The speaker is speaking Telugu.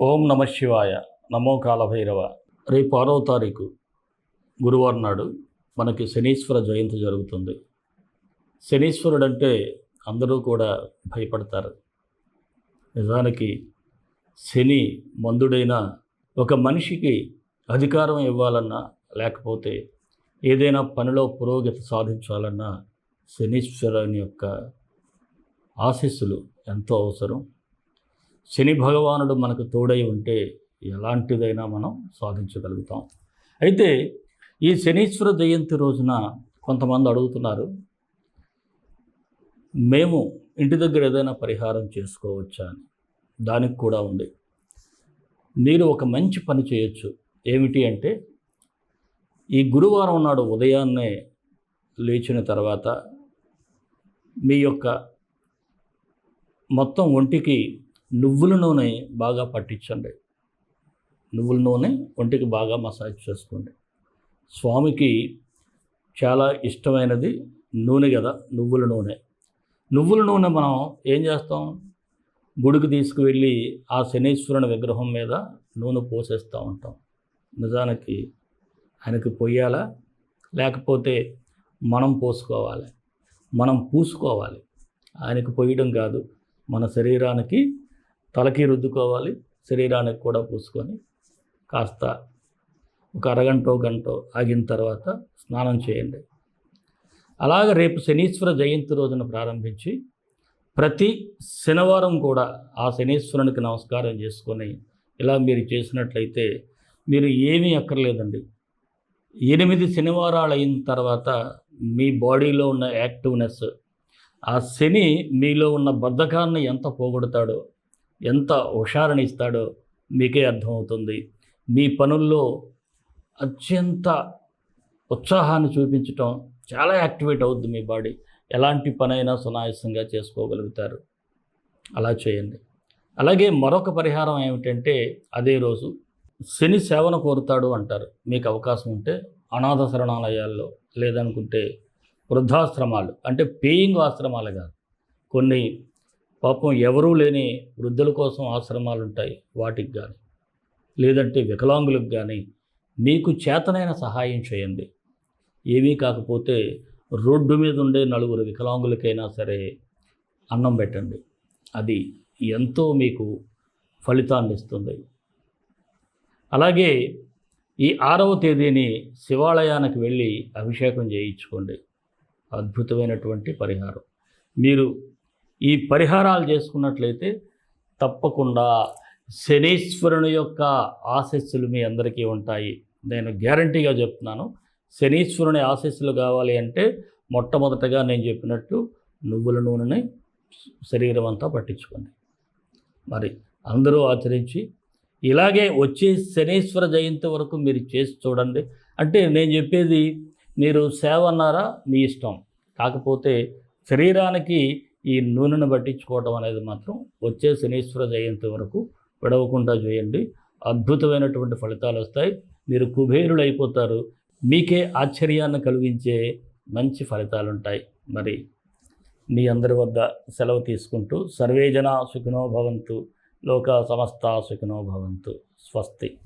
ఓం నమ శివాయ. నమో కాలభైరవ. రేపు ఆరో తారీఖు గురువారం నాడు మనకి శనీశ్వర జయంతి జరుగుతుంది. శనీశ్వరుడు అంటే అందరూ కూడా భయపడతారు. నిజానికి శని మందుడైన ఒక మనిషికి అధికారం ఇవ్వాలన్నా లేకపోతే ఏదైనా పనిలో పురోగతి సాధించాలన్నా శనీశ్వరుని యొక్క ఆశీస్సులు ఎంతో అవసరం. శని భగవానుడు మనకు తోడై ఉంటే ఎలాంటిదైనా మనం సాధించగలుగుతాం. అయితే ఈ శనీశ్వర జయంతి రోజున కొంతమంది అడుగుతున్నారు మేము ఇంటి దగ్గర ఏదైనా పరిహారం చేసుకోవచ్చా అని? దానికి కూడా ఉంది. మీరు ఒక మంచి పని చేయొచ్చు. ఏమిటి అంటే ఈ గురువారం నాడు ఉదయాన్నే లేచిన తర్వాత మీ యొక్క మొత్తం ఒంటికి నువ్వుల నూనె బాగా పట్టించండి. నువ్వుల నూనె ఒంటికి బాగా మసాజ్ చేసుకోండి. స్వామికి చాలా ఇష్టమైనది నూనె కదా నువ్వుల నూనె. నువ్వుల నూనె మనం ఏం చేస్తాం? గుడికి తీసుకువెళ్ళి ఆ శనీశ్వరుని విగ్రహం మీద నూనె పోసేస్తూ ఉంటాం. నిజానికి ఆయనకి పొయ్యాలా లేకపోతే మనం పోసుకోవాలి. మనం పూసుకోవాలి. ఆయనకు పోయడం కాదు మన శరీరానికి తలకి రుద్దుకోవాలి శరీరానికి కూడా పూసుకొని కాస్త ఒక అరగంట గంట ఆగిన తర్వాత స్నానం చేయండి. అలాగ రేపు శనీశ్వర జయంతి రోజున ప్రారంభించి ప్రతి శనివారం కూడా ఆ శనీశ్వరునికి నమస్కారం చేసుకొని ఇలా మీరు చేసినట్లయితే మీరు ఏమీ అక్కర్లేదండి. ఎనిమిది శనివారాలు అయిన తర్వాత మీ బాడీలో ఉన్న యాక్టివ్నెస్ ఆ శని మీలో ఉన్న బద్ధకాన్ని ఎంత పోగొడతాడో ఎంత హుషారనిస్తాడో మీకే అర్థమవుతుంది. మీ పనుల్లో అత్యంత ఉత్సాహాన్ని చూపించటం చాలా యాక్టివేట్ అవుద్ది మీ బాడీ. ఎలాంటి పనైనా సునాయాసంగా చేసుకోగలుగుతారు. అలా చేయండి. అలాగే మరొక పరిహారం ఏమిటంటే అదే రోజు శని సేవన కోరుతాడు అంటారు. మీకు అవకాశం ఉంటే అనాథ శరణాలయాల్లో లేదనుకుంటే వృద్ధాశ్రమాలు అంటే పేయింగ్ ఆశ్రమాలు కాదు. కొన్ని పాపం ఎవరూ లేని వృద్ధుల కోసం ఆశ్రమాలు ఉంటాయి వాటికి కానీ లేదంటే వికలాంగులకు కానీ మీకు చేతనైన సహాయం చేయండి. ఏమీ కాకపోతే రోడ్డు మీద ఉండే నలుగురు వికలాంగులకైనా సరే అన్నం పెట్టండి. అది ఎంతో మీకు ఫలితాన్ని ఇస్తుంది. అలాగే ఈ ఆరవ తేదీని శివాలయానికి వెళ్ళి అభిషేకం చేయించుకోండి. అద్భుతమైనటువంటి పరిహారం. మీరు ఈ పరిహారాలు చేసుకున్నట్లయితే తప్పకుండా శనీశ్వరుని యొక్క ఆశస్సులు మీ అందరికీ ఉంటాయి. నేను గ్యారంటీగా చెప్తున్నాను. శనీశ్వరుని ఆశస్సులు కావాలి అంటే మొట్టమొదటగా నేను చెప్పినట్టు నువ్వుల నూనెని శరీరం అంతా పట్టించుకోండి. మరి అందరూ ఆచరించి ఇలాగే వచ్చే శనీశ్వర జయంతి వరకు మీరు చేసి చూడండి. అంటే నేను చెప్పేది మీరు సేవ అన్నారా? మీ ఇష్టం. కాకపోతే శరీరానికి ఈ నూనెను పట్టించుకోవడం అనేది మాత్రం వచ్చే శనీశ్వర జయంతి వరకు విడవకుండా చేయండి. అద్భుతమైనటువంటి ఫలితాలు వస్తాయి. మీరు కుబేరులు అయిపోతారు మీకే ఆశ్చర్యాన్ని కలిగించే మంచి ఫలితాలు ఉంటాయి. మరి మీ అందరి వద్ద సెలవు తీసుకుంటూ సర్వేజన సుఖినో భవంతు. లోక సమస్త సుఖినో భవంతు. స్వస్తి.